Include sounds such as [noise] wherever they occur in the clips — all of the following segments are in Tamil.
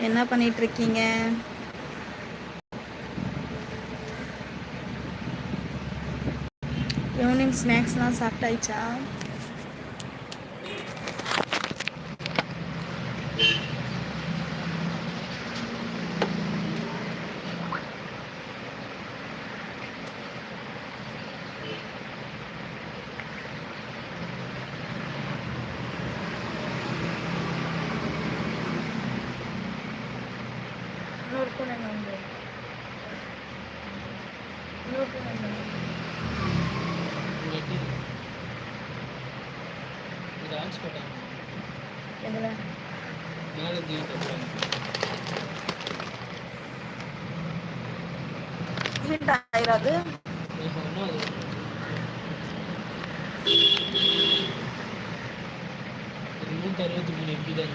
என்ன பண்ணிட்டு இருக்கீங்க ஈவினிங் ஸ்நாக்ஸ்லாம் சாப்பிட்டாயிச்சா இன்னொரு ஃபோன் எங்க வந்து இன்னொரு ஃபோன் எங்க இது ஹாட்ஸ்பாட் எதில் மேலே தூக்கி கட்டுறாங்க ஹீட் ஆயிராது நூற்றி அறுபத்தி மூணு எம்பி தான்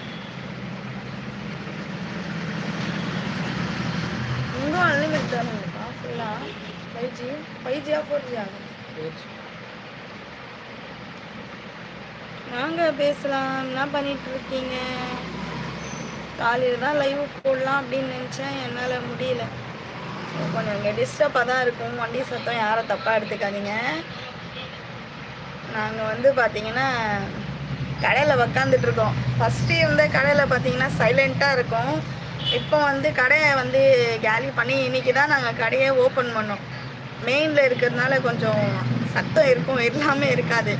இன்னும் அன்லிமிட் தானேப்பா ஃபுல்லாக ஃபைவ் ஜி ஃபைவ் ஜியா ஃபோர் ஜி ஆகும் போச்சு வாங்க பேசலாம். என்ன பண்ணிட்டு இருக்கீங்க காலையில் தான் லைவ் போடலாம் அப்படின்னு நினச்சேன். என்னால் முடியல. கொஞ்சம் இங்கே டிஸ்டர்பாக தான் இருக்கும். வண்டி சத்தம் யாரும் தப்பாக எடுத்துக்காதீங்க. நாங்கள் வந்து பார்த்தீங்கன்னா கடையில் உக்காந்துட்ருக்கோம் ஃபஸ்ட்டு இருந்த கடையில் பார்த்தீங்கன்னா சைலண்ட்டாக இருக்கும். இப்போ வந்து கடையை வந்து கேலி பண்ணி இன்னைக்கு தான் நாங்கள் கடையை ஓப்பன் பண்ணோம். மெயினில் இருக்கிறதுனால கொஞ்சம் சத்தம் இருக்கும். எல்லாமே இருக்காது.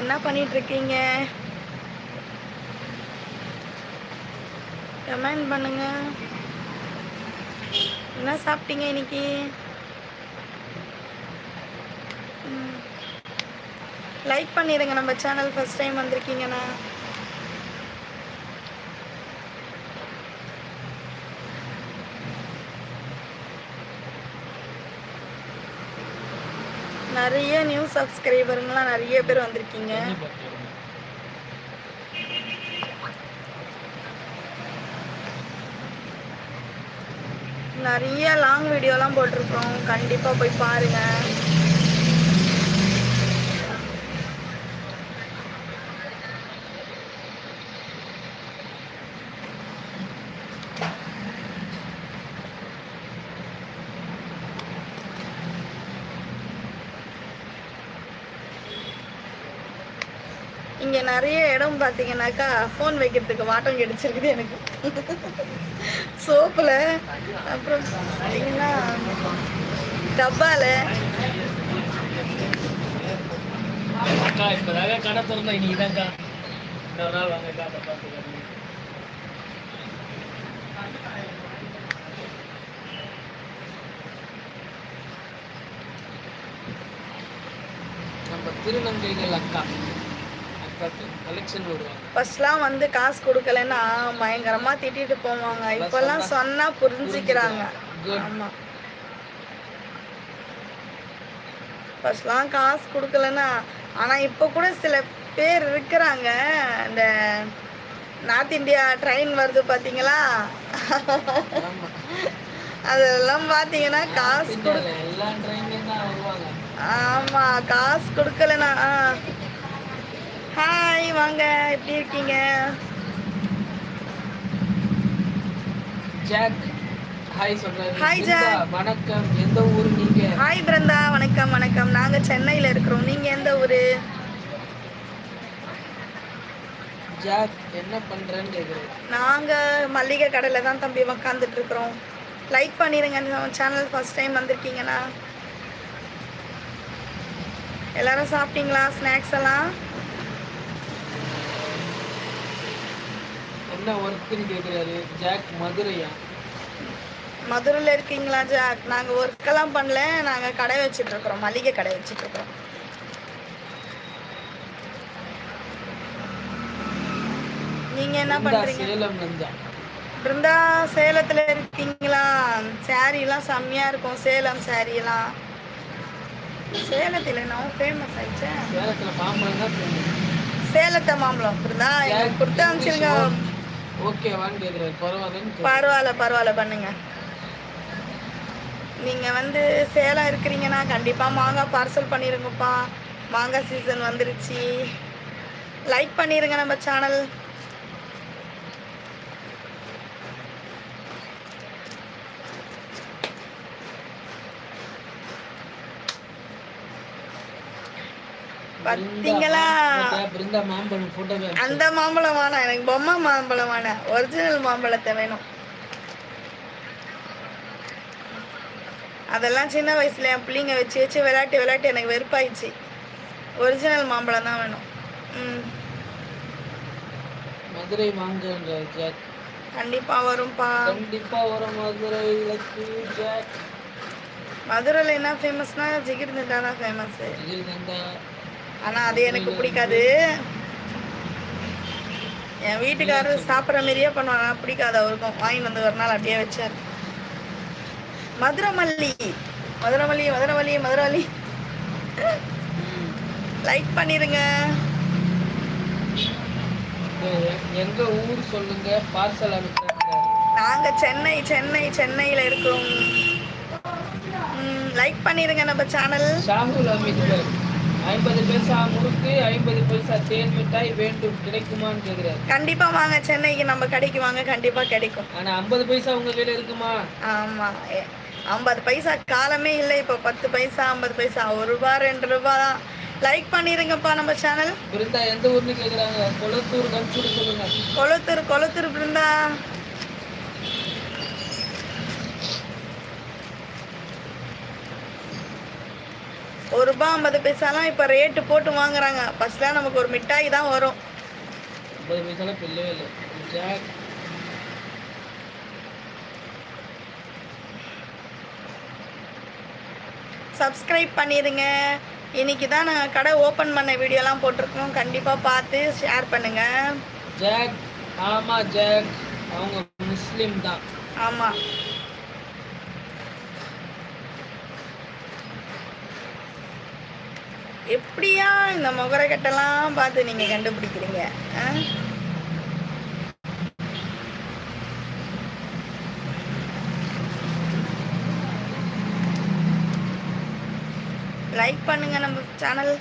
என்ன பண்ணிகிட்ருக்கீங்க கமெண்ட் பண்ணுங்க. என்ன சாப்பிட்டீங்க இன்னைக்கு? லைக் பண்ணிடுங்க நம்ம சேனல் ஃபஸ்ட் டைம் வந்திருக்கீங்கன்னா. நிறைய நியூ சப்ஸ்கிரைபருங்களாம் நிறைய பேர் வந்திருக்கீங்க. நிறைய லாங் வீடியோலாம் போட்டிருக்கோம். கண்டிப்பாக போய் பாருங்கள் இங்கே நிறைய இடம் பார்த்தீங்கன்னாக்கா ஃபோன் வைக்கிறதுக்கு வாட்டம் கிடைச்சிருக்குது எனக்கு. சோப்பில் அப்புறம் பார்த்தீங்கன்னா டப்பால. அக்கா இப்போதாங்க கடை திறந்தா இன்னைக்கு தான்க்கா. இன்னொரு நாள் வாங்கக்கா அதை பார்த்துக்காதீங்க நம்ம திருநங்கைகள் அக்கா. ஃபர்ஸ்ட்லாம் வந்து காசு கொடுக்கலன்னா பயங்கரமாக திட்டிட்டு போவாங்க. இப்போல்லாம் சொன்னால் புரிஞ்சுக்கிறாங்க. ஆமாம் ஃபர்ஸ்ட்லாம் காசு கொடுக்கலன்னா ஆனால் இப்போ கூட சில பேர் இருக்கிறாங்க. இந்த நார்த் இந்தியா ட்ரெயின் வருது பார்த்தீங்களா அதெல்லாம் பார்த்தீங்கன்னா காசு கொடு ஆமாம் காசு கொடுக்கலனா ஹாய் வாங்க எப்படி இருக்கீங்க? ஜாக் ஹாய் சொல்றாரு. பிருந்தா, Jack. வணக்கம். எந்த ஊர் நீங்க? ஹாய் பிருந்தா. வணக்கம் வணக்கம். நாங்கள் சென்னையில் இருக்கிறோம். நீங்கள் எந்த ஊர்? ஜாக் என்ன பண்றேன்னு கேக்குறேன். நாங்கள் மல்லிகை கடையில் தான் தம்பி உக்காந்துட்டு இருக்கிறோம். லைக் பண்ணிடுங்க நம்ம சேனல் ஃபர்ஸ்ட் டைம் வந்திருக்கீங்கன்னா. எல்லாரும் சாப்பிட்டீங்களா? ஸ்நாக்ஸ் எல்லாம்? என்ன ஒர்க்குன்னு கேக்குறாரு? ஜாக் மதுரையா? மதுரையில் இருக்கீங்களா ஜாக்? நாங்கள் ஒர்க்கெல்லாம் பண்ணல. நாங்கள் கடை வச்சிட்டு இருக்கிறோம். மளிகை கடை வச்சிட்டு இருக்கிறோம். நீங்கள் என்ன பிருந்தா, பண்ணுறீங்க சேலம் நந்தா பிருந்தா சேலத்தில் இருக்கீங்களா? சாரீலாம் செம்மையாக இருக்கும். சேலம் சாரீலாம் சேலத்தில் என்ன? ஃபேமஸ் ஆயிடுச்சே. சேலத்துல மாம்பழம் தான். சேலத்தை மாம்பழம். பிருந்தா எனக்கு கொடுத்து அனுப்பிச்சிருங்க. பரவாயில்ல பரவாயில்ல பண்ணுங்க. நீங்கள் வந்து சேலம் இருக்கிறீங்கன்னா கண்டிப்பாக மாங்காய் பார்சல் பண்ணிடுங்கப்பா மாங்காய் சீசன் வந்துருச்சு. லைக் பண்ணிருங்க நம்ம சேனல் பார்த்தீங்களா அந்த மாம்பழம் வேணாம். எனக்கு பொம்மை மாம்பழம் வேணாம் ஒரிஜினல் மாம்பழத்தை வேணும். அதெல்லாம் சின்ன வயசுல என் பிள்ளைங்க வச்சு வச்சு விளையாட்டு விளையாட்டு எனக்கு வெறுப்பாயிடுச்சு. ஒரிஜினல் மாம்பழம் தான் வேணும். மதுரை வாங்குன்ற ஜாக் கண்டிப்பா வரும்பா. கண்டிப்பா வரும் மதுரை லக்கு ஜாக் மதுரையில் என்ன ஃபேமஸ்னா ஜிகிர் தண்டா தான் ஃபேமஸ் தந்தா ஆனால் அது எனக்கு பிடிக்காது. என் வீட்டுக்காரர் சாப்பிட்ற மாதிரியே பண்ணுவாங்க. பிடிக்காது அவருக்கும். வாங்கிட்டு வந்து ஒரு நாள் அப்படியே வச்சார். மதுரை மல்லி மதுரை மல்லி மதுரை மல்லி மதுரை மல்லி லைக் பண்ணிருங்க. எங்க ஊர் சொல்லுங்க. பார்சல் அனுப்புறாங்க நாங்கள் சென்னை சென்னை சென்னையில் இருக்கோம். லைக் பண்ணிருங்க நம்ம சேனல் ஷாகுல் அமித்கர் ஐம்பது பைசா முறுக்கு ஐம்பது பைசா தேன் மிட்டாய் வேண்டும் கிடைக்குமான்னு கேக்குறாரு கண்டிப்பாக வாங்க சென்னைக்கு நம்ம கடைக்கு வாங்க கண்டிப்பாக கிடைக்கும். ஆனா ஐம்பது பைசா உங்க கையில இருக்குமா? ஆமாம் ஐம்பது பைசா காலமே இல்லை இப்போ பத்து பைசா ஐம்பது பைசா ஒரு ரூபா ரெண்டு ரூபா தான். லைக் பண்ணிருங்கப்பா நம்ம சேனல் பிருந்தா எந்த ஊர்னு கேக்குறாங்க கொளத்தூர் கம்சூர் சொல்லுங்க. கொளத்தூர் கொளத்தூர் பிருந்தா. ஒரு ரூபா ஐம்பது பைசாலாம் இப்போ ரேட்டு போட்டு வாங்குறாங்க. ஃபர்ஸ்ட்லாம் நமக்கு ஒரு மிட்டாய் தான் வரும். ஐம்பது பைசால பில்லவே இல்லை. சப்ஸ்கிரைப் பண்ணிடுங்க. இன்னைக்கு தான் நாங்கள் கடை ஓப்பன் பண்ண வீடியோலாம் போட்டிருக்கோம். கண்டிப்பாக பார்த்து ஷேர் பண்ணுங்கள் ஜாக். ஆமா ஜாக். அவங்க முஸ்லீம் தான். ஆமாம் எப்படியா இந்த முகர கட்டெல்லாம் பார்த்து நீங்க கண்டுபிடிக்கிறீங்க ஆ? லைக் பண்ணுங்க நம்ம சேனல்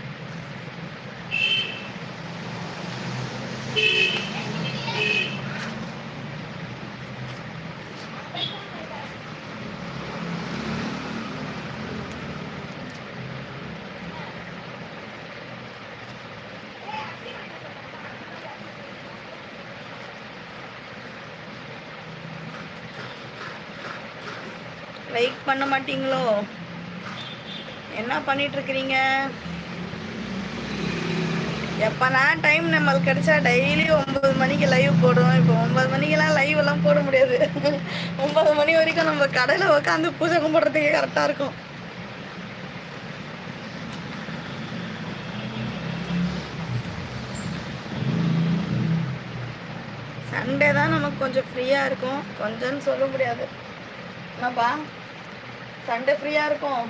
லைக் பண்ண மாட்டீங்களோ? என்ன பண்ணிட்டு இருக்கிறீங்க எப்பனா டைம் நம்மளுக்கு கிடைச்சா டெய்லி ஒன்பது மணிக்கு லைவ் போடுவோம் இப்போ ஒன்பது மணிக்கெல்லாம் லைவ் எல்லாம் போட முடியாது. [laughs] ஒன்பது மணி வரைக்கும் நம்ம கடையில் உட்காந்து பூஜை கும்பிட்றதுக்கே கரெக்டாக இருக்கும். சண்டே தான் நமக்கு கொஞ்சம் ஃப்ரீயாக இருக்கும். கொஞ்சம்னு சொல்ல முடியாது. என்னப்பா? சண்டே ஃப்ரீயாக இருக்கும்.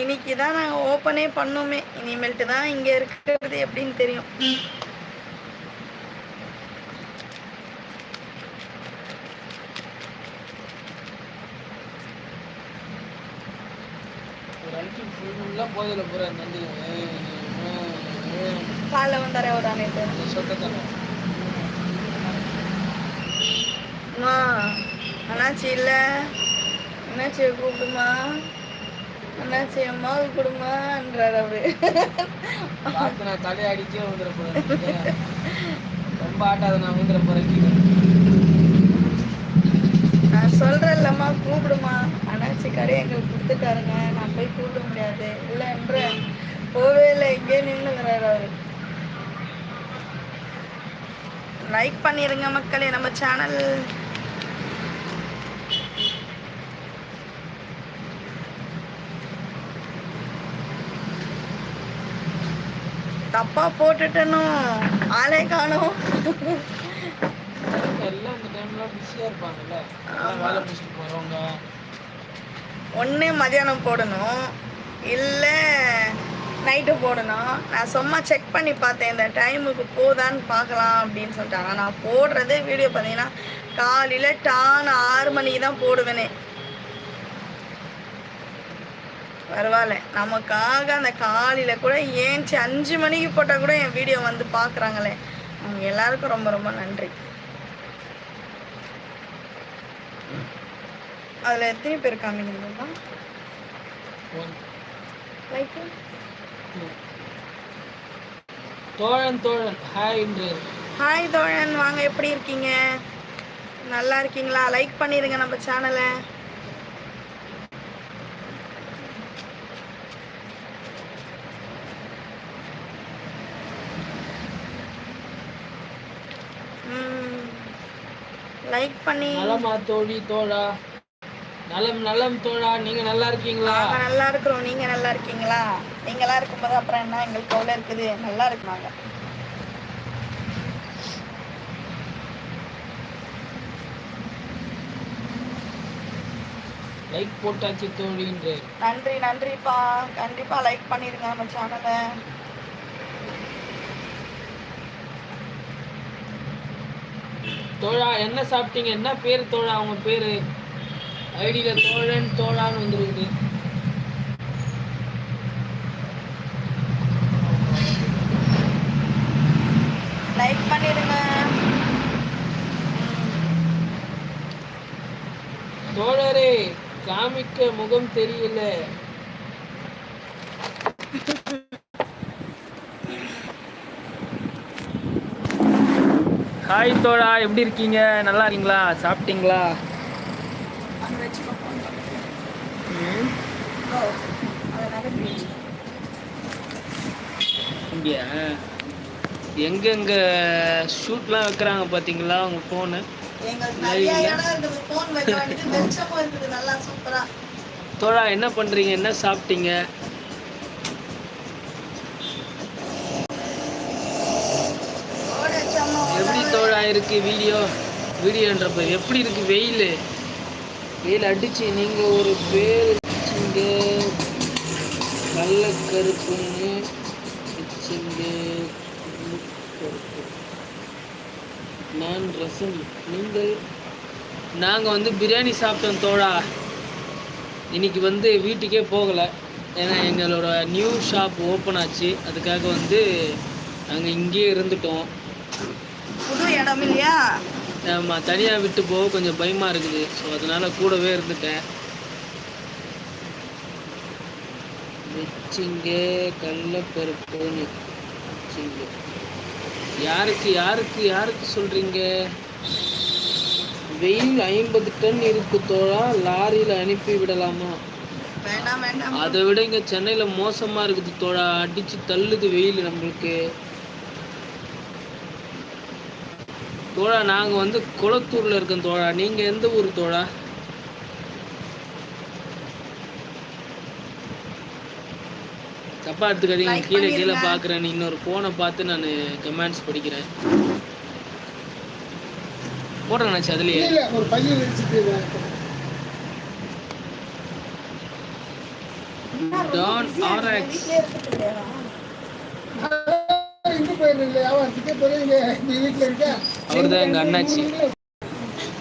இன்னைக்கு தான் நாங்கள் ஓப்பனே பண்ணோமே. இனிமேல்ட்டு தான் இங்கே இருக்கிறது எப்படின்னு தெரியும். போதில் போகிற நந்தி காலைல வந்தாரே ஒரு நேற்று அம்மா அண்ணாச்சி இல்லை? அண்ணாச்சியை கூப்பிடுமா? அண்ணாச்சி அம்மாவுக்கு கொடுமான்றார் அவரு. நான் தலையை அடிச்சே வந்துட போகிறேன் ரொம்ப ஆட்டாத நான் வந்துட போகிறேன் நான் சொல்கிறேன்லம்மா கூப்பிடுமா. அண்ணாச்சி கடை எங்களுக்கு கொடுத்துட்டாருங்க. நான் போய் கூப்பிட முடியாது. இல்லைன்ற போவே இல்லை இங்கே நின்றுங்கிறாரு அவரு. லைக் பண்ணிருங்க மக்களே நம்ம சேனல் தப்பா போட்டுட்டனும் ஆளே காணும். எல்லாம் இந்த டைம்லாம் பிஸியாக இருப்பாங்கல்ல. எல்லாம் வேலை முடிச்சுட்டு போகிறவங்க ஒன்று மதியானம் போடணும். இல்லை நைட்டு போடணும். நான் சும்மா செக் பண்ணி பார்த்தேன் இந்த டைமுக்கு போதான்னு பார்க்கலாம் அப்படின்னு சொல்லிட்டு ஆனால் நான் போடுறது வீடியோ பார்த்தீங்கன்னா காலையில் டான் ஆறு மணிக்கு தான் போடுவேனே. பரவாயில்ல. நமக்காக அந்த காலையில் கூட ஏஞ்சி அஞ்சு மணிக்கு போட்டால் கூட என் வீடியோ வந்து பார்க்குறாங்களே அவங்க எல்லாருக்கும் ரொம்ப ரொம்ப நன்றி. அதில் எத்தனை பேர் காமிக்கிறீங்கப்பா ஒன் லைக் தோழன் தோழன். ஹாய் ஹாய் தோழன். வாங்க எப்படி இருக்கீங்க? நல்லா இருக்கீங்களா? லைக் பண்ணிடுங்க நம்ம சேனலை லைக் பண்ணி. நலமா தோழி தோழா. நலம் நலம் தோழா. நீங்க நல்லா இருக்கீங்களா? நாங்க நல்லா இருக்கிறோம். நீங்க நல்லா இருக்கீங்களா? நீங்களா இருக்கும்போது அப்புறம் என்ன? எங்களுக்கு கவலை இருக்குது. நல்லா இருக்குனாங்க லைக் போட்டாச்சு தோழி என்று நன்றி நன்றிப்பா. கண்டிப்பா லைக் பண்ணிடுங்க நம்ம சேனலை தோழா என்ன சாப்பிட்டீங்க? என்ன பேர் தோழா? அவங்க பேரு? ஐடியில தோழன் தோழான்னு வந்துருக்குது. லைக் பண்ணிடுங்க. தோழரே காமிக்க முகம் தெரியல. ஹாய் தோழா எப்படி இருக்கீங்க? நல்லா இருக்கீங்களா? சாப்பிட்டீங்களா. இங்கேயா? எங்கெங்க ஷூட்லாம் வைக்கிறாங்க பார்த்தீங்களா உங்கள் ஃபோனு தோழா என்ன பண்ணுறீங்க என்ன சாப்பிட்டீங்க ஓட சம்மா எப்படி வீடியோ வீடியோன்றப்ப எப்படி இருக்குது வெயில்? வெயில் அடிச்சு நீங்கள் ஒரு பேர் வச்சுங்க. கள்ளக்கருப்புன்னு வச்சுங்க. நான் ரசம். நீங்கள்? நாங்கள் வந்து பிரியாணி சாப்பிட்டோம் தோழா. இன்னைக்கு வந்து வீட்டுக்கே போகலை. ஏன்னா எங்களோட நியூ ஷாப் ஓப்பன் ஆச்சு. அதுக்காக வந்து நாங்கள் இங்கேயே இருந்துட்டோம். புது இடம் இல்லையா? ஆமாம் தனியாக விட்டு போக கொஞ்சம் பயமாக இருக்குது. ஸோ அதனால் கூடவே இருந்துட்டேன். வச்சிங்க வச்சிங்க யாருக்கு யாருக்கு யாருக்கு சொல்கிறீங்க வெயில் ஐம்பது டன் இருக்கு தோழா. லாரியில் அனுப்பி விடலாமா? அதை விட இங்கே சென்னையில் மோசமாக இருக்குது தோழா. அடித்து தள்ளுது வெயில் நம்மளுக்கு. தோழா நாங்கள் வந்து குளத்தூரில் இருக்கோம் தோழா. நீங்கள் எந்த ஊர் தோழா? தப்பா எடுத்துக்காதீங்க. கீழே கீழே. பார்க்குறேன் இன்னொரு ஃபோனை பார்த்து நான் கமெண்ட்ஸ் படிக்கிறேன். போடுறேன் நினச்சி அதுலேயே. இல்ல ஒரு பையன் வச்சுட்டு என்ன ரொம்ப Don busy ஆ இருக்கீங்க? RX. வீட்லயே இருக்கிறது இல்லையா? இங்க போயிருந்தீங்க வியாபாரத்துக்கு போறீங்க. நீ வீட்டுல இருக்க? அவர்தான் எங்க அண்ணாச்சி.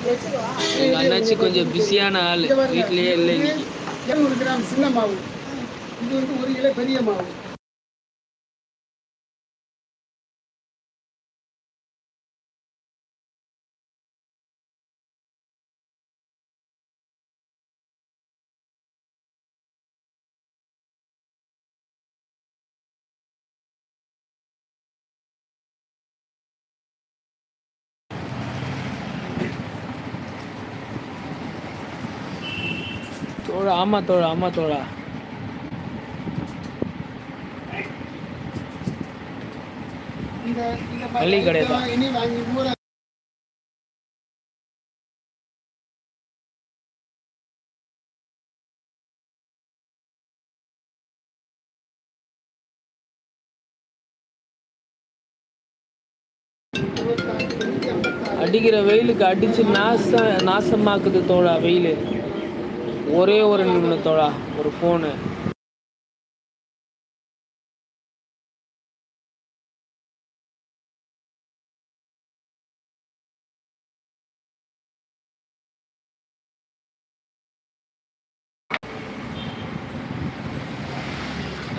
வச்சுக்கவா? எங்கள் அண்ணாச்சி கொஞ்சம் பிஸியான ஆள் வீட்லேயே இல்லை இன்னைக்கு சின்ன மாவு இது வந்து ஒரு கிலோ பெரிய மாவு தோழா ஆமாம் தோழா ஆமாம் தோழா மளிகை கடை தான். அடிக்கிற வெயிலுக்கு அடிச்சு நாச நாசமாக்குது தோழா வெயில் ஒரே ஒரு நிமிடத்தோடா ஒரு ஃபோனு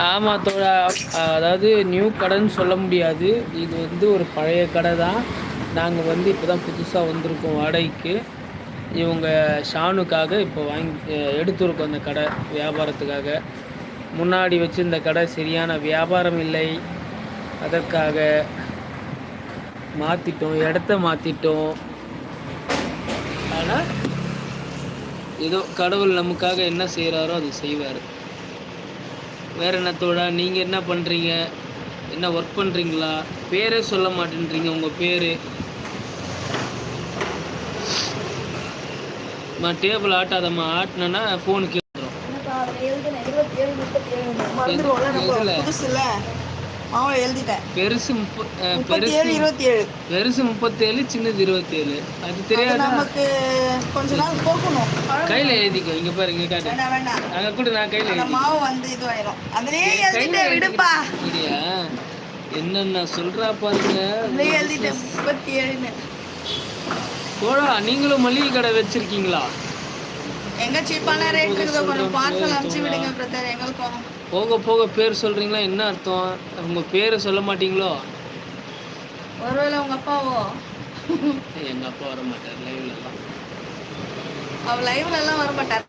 ஆமாம் தோழா அதாவது நியூ கடைன்னு சொல்ல முடியாது. இது வந்து ஒரு பழைய கடை தான் நாங்கள் வந்து இப்போ தான் புதுசாக வந்திருக்கோம் வாடகைக்கு. இவங்க ஷானுக்காக இப்போ வாங்கி எடுத்துருக்கோம் அந்த கடை வியாபாரத்துக்காக. முன்னாடி வச்சுருந்த கடை சரியான வியாபாரம் இல்லை. அதற்காக மாற்றிட்டோம் இடத்த மாற்றிட்டோம் ஆனால் ஏதோ கடவுள் நமக்காக என்ன செய்கிறாரோ அது செய்வார். வேற என்ன தோழா நீங்கள் என்ன பண்ணுறீங்க என்ன ஒர்க் பண்ணுறீங்களா பேரே சொல்ல மாட்டேன்றீங்க உங்கள் பேர் டேபிள் ஆட்டாதம்மா ஆட்டினேன்னா ஃபோனுக்கு என்னப்பா அதில் எழுதுனேன் இருபத்தி ஏழு முப்பத்தி ஏழு மறந்துடுவோம்ல நம்ம எதுல? புதுசுல மாவு எழுதிட்டேன். பெருசு பெருசு முப்பத்தேழு சின்னது இருபத்தேழு. அது தெரியாதா? நமக்கு கொஞ்ச நாள் போகணும். கையில் எழுதிக்கோ. இங்கே பாரு இங்கே காட்டு. அங்கே கூட நான் கையில் மாவு வந்து இதுவாயிரும். அதுலயே கையில எழுதிட்டேன் விடுப்பா. அப்படியா? என்னென்ன சொல்றா பாருங்க அதுலயே எழுதிட்டேன் முப்பத்தி ஏழுன்னு தோழா நீங்களும் மளிகை கடை வச்சிருக்கீங்களா? எங்க சீப்பான ரேட் இருக்குதோ கொஞ்சம் பார்சல் அனுப்பிச்சு விடுங்க பிரதர் எங்களுக்கும் போக போக பேர் சொல்றீங்களா? என்ன அர்த்தம்? உங்க பேரை சொல்ல மாட்டீங்களோ? ஒருவேளை உங்க அப்பாவோ? எங்க அப்பா வர மாட்டார் லைவ்ல எல்லாம் அவ லைவ்ல எல்லாம் வர மாட்டார்.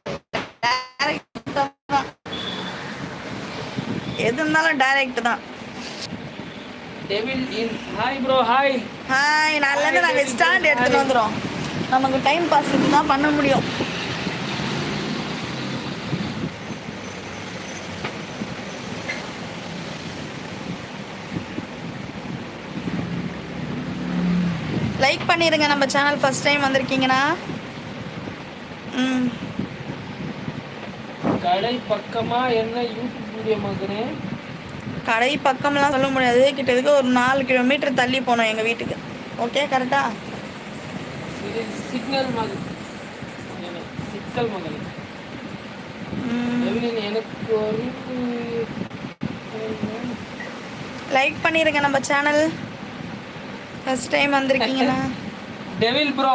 எது இருந்தாலும் டைரக்ட் தான். Devil in hi bro hi hi நாளில இருந்து ஸ்டாண்ட் எடுத்துகிட்டு வந்துடும் நமக்கு டைம் பாஸ் தான் பண்ண முடியும். லைக் பண்ணிருங்க. நம்ம சேனல் ஃபர்ஸ்ட் டைம் வந்திருக்கீங்கன்னா. ம். கடை பக்கமா என்ன யூடியூப் வீடியோ பார்க்குறேன் கடை பக்கம்லாம் சொல்ல முடியாது. கிட்டத்தட்ட ஒரு நாலு கிலோமீட்டர் தள்ளி போனோம் எங்கள் வீட்டுக்கு. ஓகே கரெக்டா சிக்னல் மகள். சிக்கல் மகள். எனக்கு ஒரு லைக் பண்ணிருங்க நம்ம சேனல் ஃபர்ஸ்ட் டைம் வந்திருக்கீங்கன்னா டெவில் ப்ரோ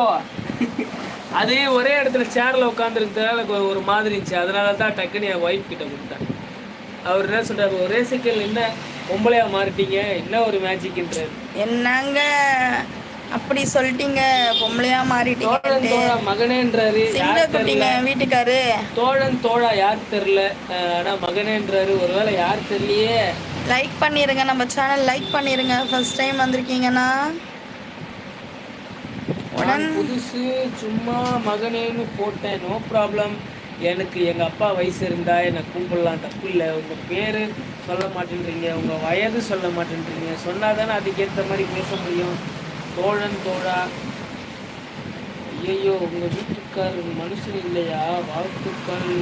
அதே ஒரே இடத்துல சேர்ல உட்காந்துருக்கிறதுனால ஒரு மாதிரி இருந்துச்சு. அதனால தான் டக்குன்னு என் ஒய்ஃப் கிட்ட கொடுத்தேன். அவர் என்ன சொல்றாரு? ஒரே செகண்ட் என்ன பொம்பளையா மாறிட்டீங்க? என்ன ஒரு மேஜிக்ன்றாரு என்னங்க அப்படி சொல்லிட்டீங்க? பொம்பளையா மாறிட்டீங்க தோழா மகனேன்றாரு. சிங்க யார் தெரியல. குட்டிங்க வீட்டுக்காரு. தோழன் தோழா யார் தெரியல? ஆனா மகனேன்றாரு. ஒருவேளை யார் தெரியலையே. லைக் பண்ணிருங்க. நம்ம சேனல் லைக் பண்ணிருங்க. ஃபர்ஸ்ட் டைம் வந்திருக்கீங்கன்னா. நான் புதுசு சும்மா மகனேன்னு போட்டேன். நோ ப்ராப்ளம் எனக்கு எங்கள் அப்பா வயசு இருந்தால் என்னை கும்பிடலாம். தப்பு இல்லை. உங்கள் பேர் சொல்ல மாட்டேன்றீங்க. உங்கள் வயது சொல்ல மாட்டேன்றீங்க. சொன்னால் தானே அதுக்கேற்ற மாதிரி பேச முடியும். தோழன் தோழா. ஐயோ உங்கள் வீட்டுக்கார் மனுஷன் இல்லையா? வாழ்த்துக்கள்.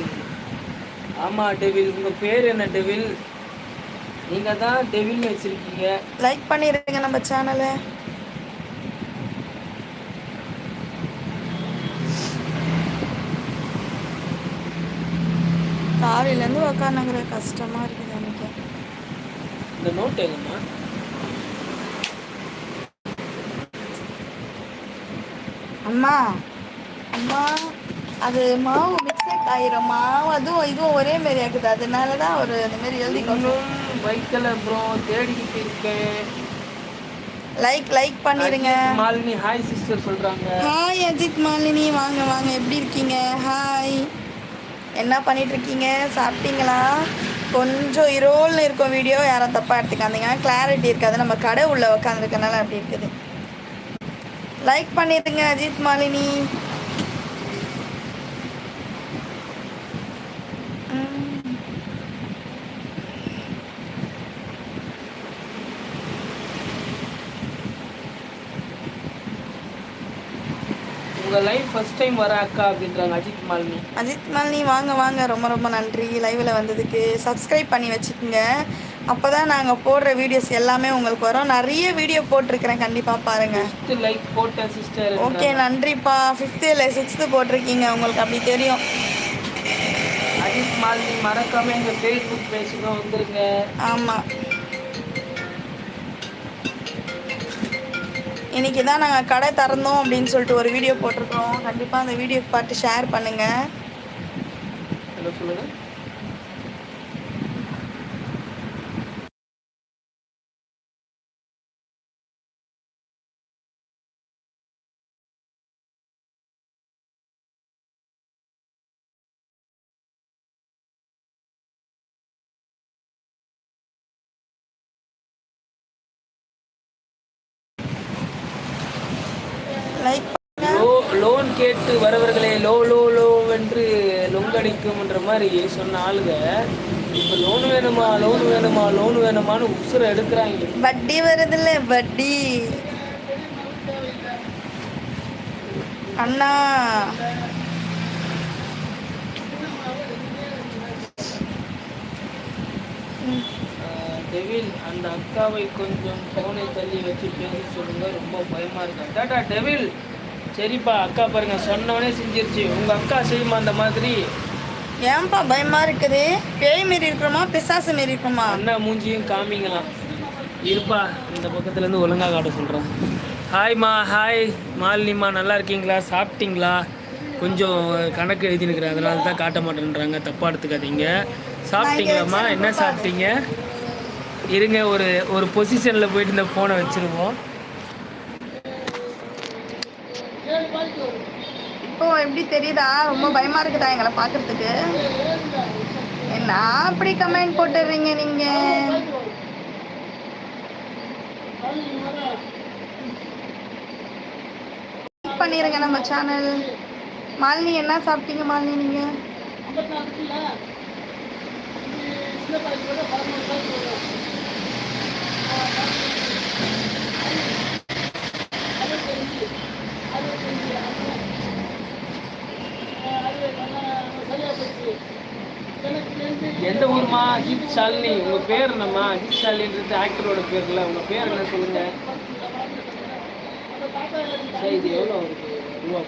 ஆமாம் டெவில். உங்கள் பேர் என்ன டெவில்? நீங்கள் தான் டெவில்னு வச்சுருக்கீங்க. லைக் பண்ணிடுங்க நம்ம சேனலை காலையிலேருந்து உக்காந்துங்கிற கஷ்டமா இருக்குது எனக்கு. இந்த நோட் எங்கம்மா அம்மா அம்மா அது மாவு மிக்சட் ஆயிரும். மாவு அதுவும் இதுவும் ஒரே மாரி ஆகுது அதனால தான் ஒரு இந்த மாதிரி எழுதிக்கோங்க இன்னும் பைக்கில் அப்புறம் தேடிக்கிட்டு இருக்கேன். லைக் லைக் பண்ணிருங்க. மாலினி ஹாய் சிஸ்டர் சொல்றாங்க. ஹாய் அஜித் மாலினி. வாங்க வாங்க. எப்படி இருக்கீங்க? ஹாய் என்ன பண்ணிட்டு இருக்கீங்க சாப்பிட்டீங்களா? கொஞ்சம் இரோல்னு இருக்கும் வீடியோ யாரும் தப்பாக எடுத்துக்காதீங்க. கிளாரிட்டி இருக்காது. நம்ம கடை உள்ள உட்காந்துருக்கனால அப்படி இருக்குது. லைக் பண்ணிடுங்க அஜித் மாலினி ம். உங்க லைஃப் ஃபர்ஸ்ட் டைம் வர அக்கா அப்படின்றாங்க அஜித் மாலினி. அஜித் மாலினி வாங்க வாங்க. ரொம்ப ரொம்ப நன்றி. லைவில் வந்ததுக்கு சப்ஸ்கிரைப் பண்ணி வச்சுக்கோங்க. அப்போ தான் நாங்கள் போடுற வீடியோஸ் எல்லாமே உங்களுக்கு வரும். நிறைய வீடியோ போட்டிருக்கிறேன். கண்டிப்பாக பாருங்கள் லைக் போட்டேன் சிஸ்டர் ஓகே நன்றிப்பா. ஃபிஃப்த்து இல்லை சிக்ஸ்த்து போட்டிருக்கீங்க. உங்களுக்கு அப்படி தெரியும். அஜித் மாலினி மறக்காம எங்க ஃபேஸ்புக் பேஜுக்கு வந்துருங்க. ஆமாம் இன்னைக்கு தான் நாங்கள் கடை திறந்தோம் அப்படின்னு சொல்லிட்டு ஒரு வீடியோ போட்டிருக்கோம். கண்டிப்பாக அந்த வீடியோ பார்த்து ஷேர் பண்ணுங்கள் என்ன சொல்லுங்க கேட்டு வரவர்களே லோ லோ லோ என்று லொங்கடிக்கும்ன்ற மாதிரி சொன்ன ஆளுங்க இப்போ லோன் வேணுமா லோன் வேணுமா லோன் வேணுமான்னு உசுரை எடுக்கிறாங்க வட்டி வருதுல்ல வட்டி. அண்ணா. டெவில் அந்த அக்காவை கொஞ்சம் ஃபோனை தள்ளி வச்சு பேச சொல்லுங்க ரொம்ப பயமா இருக்கு. Tata devil. சரிப்பா அக்கா பாருங்க சொன்னவனே செஞ்சிருச்சு. உங்க அக்கா செய்யுமா அந்த மாதிரி? ஏன்பா பயமா இருக்குது? பேய் மாரி இருக்கிறோமா பிசாசு மாரி இருக்கிறோமா அண்ணா மூஞ்சியும் காமிங்களாம். இருப்பா இந்த பக்கத்துல இருந்து ஒழுங்கா காட்ட சொல்றேன். ஹாய்மா ஹாய். மாலினிமா நல்லா இருக்கீங்களா? சாப்பிட்டீங்களா? கொஞ்சம் கணக்கு எழுதினுக்கிறேன் அதனால தான் காட்ட மாட்டேன்றாங்க. தப்பா எடுத்துக்காதீங்க. சாப்பிட்டீங்களாம்மா? என்ன சாப்பிட்டீங்க? இருங்க ஒரு ஒரு பொசிஷனில் போயிட்டு இந்த ஃபோனை வச்சுருவோம். எப்படி தெரியுதா? ரொம்ப பயமா இருக்குதா எங்களை பார்க்கறதுக்கு? என்ன அப்படி கமெண்ட் போட்டுடுறீங்க நீங்க? பண்ணிருங்க நம்ம சேனல் மாலினி என்ன சாப்பிட்டீங்க மாலினி நீங்க எந்த ஊர்மா அஜித் ஷாலினி உங்கள் பேர் என்னம்மா? அஜித் ஷாலினின்றது ஆக்டரோட பேர்ல. உங்கள் பேர் என்ன சொல்லுங்க? சரி இது எவ்வளோ அவருக்கு ரூபா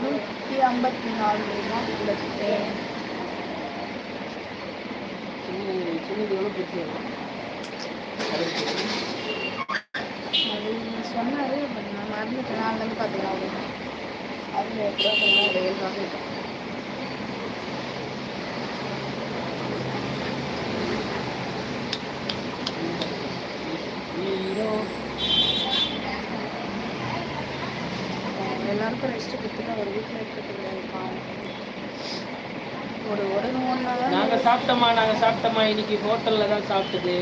நூற்றி ஐம்பத்தி நாலு சின்னது எவ்வளோ பிரச்சனை அது சொன்னாரு பட் நாள்லேருந்து நாலுலேருந்து பார்த்தீங்கன்னா அவரு அதில் எட்டு ரூபா ஒரு ஏழு ரூபா கேட்டேன் எல்லாருக்கும் ரெஸ்ட் கொடுத்துட்டு அவர் வீட்டில் இருக்கிறது பாவம். ஒரு உடனே ஒன்று நாங்கள் சாப்பிட்டோமா நாங்கள் சாப்பிட்டோமா இன்னைக்கு ஹோட்டலில் தான் சாப்பிட்டது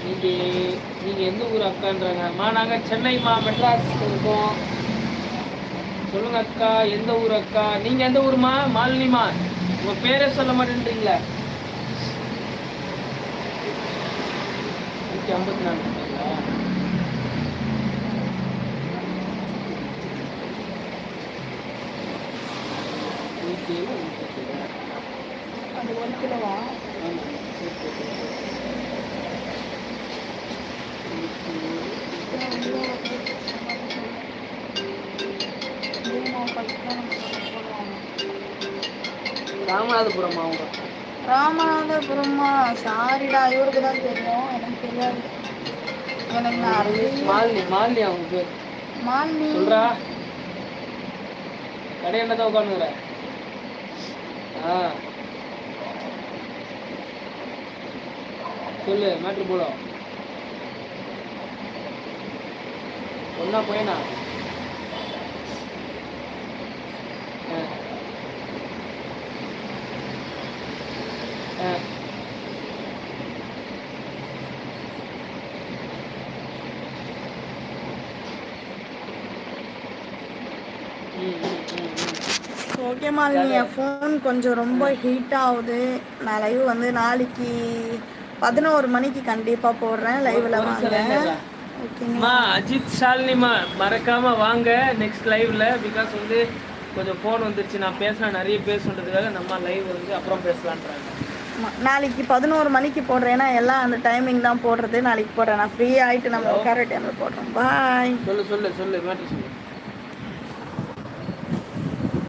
இன்னைக்கு நீங்கள் எந்த ஊர் அக்கான்றாங்க? அம்மா நாங்கள் சென்னைம்மா மெட்ராஸ் இருக்கோம். சொல்லுங்க அக்கா எந்த ஊர் அக்கா? நீங்கள் எந்த ஊருமா மாலினிமா உங்கள் பேரே சொல்ல மாட்டேன்றீங்களா. நூற்றி ஐம்பத்தி நாலு? நூற்றி. அது ஒரு கிலோவா ஆமா, சரி, சரி, சரி. நூற்றி ஏழு. ராமநாதபுரம் மாவட்டம் ராமநாதபுரமா? சாரிடா இவருக்கு தான் தெரியும். எனக்கு தெரியாது. எனக்கு நிறைய மாலினி மாலினி அவங்க பேர். மாலினி. சொல்றா. கடை என்னதான் உட்காந்துங்கிற ஆ. சொல்லு மேட்ரு போல. ஒன்னா பையனா. ஓகே மாலினி என் ஃபோன் கொஞ்சம் ரொம்ப ஹீட் ஆகுது. நான் லைவ் வந்து நாளைக்கு பதினோரு மணிக்கு கண்டிப்பாக போடுறேன். லைவில் வாங்க. அம்மா அஜித் ஷாலினிமா மறக்காம வாங்க நெக்ஸ்ட் லைவ்ல பிகாஸ் வந்து கொஞ்சம் ஃபோன் வந்துருச்சு. நான் பேசினா நிறைய பேசுன்றதுக்காக நம்ம லைவ் வந்து அப்புறம் பேசலான்றாங்க. நாளைக்கு பதினோரு மணிக்கு போடுறேன். ஏன்னா எல்லாம் அந்த டைமிங் தான் போடுறது. நாளைக்கு போடுறேன். நான் ஃப்ரீ ஆகிட்டு நம்ம உட்கார டைமில் போடுறோம். பாய் சொல்லு சொல்லு சொல்லு. மேட்ரு சொல்லு.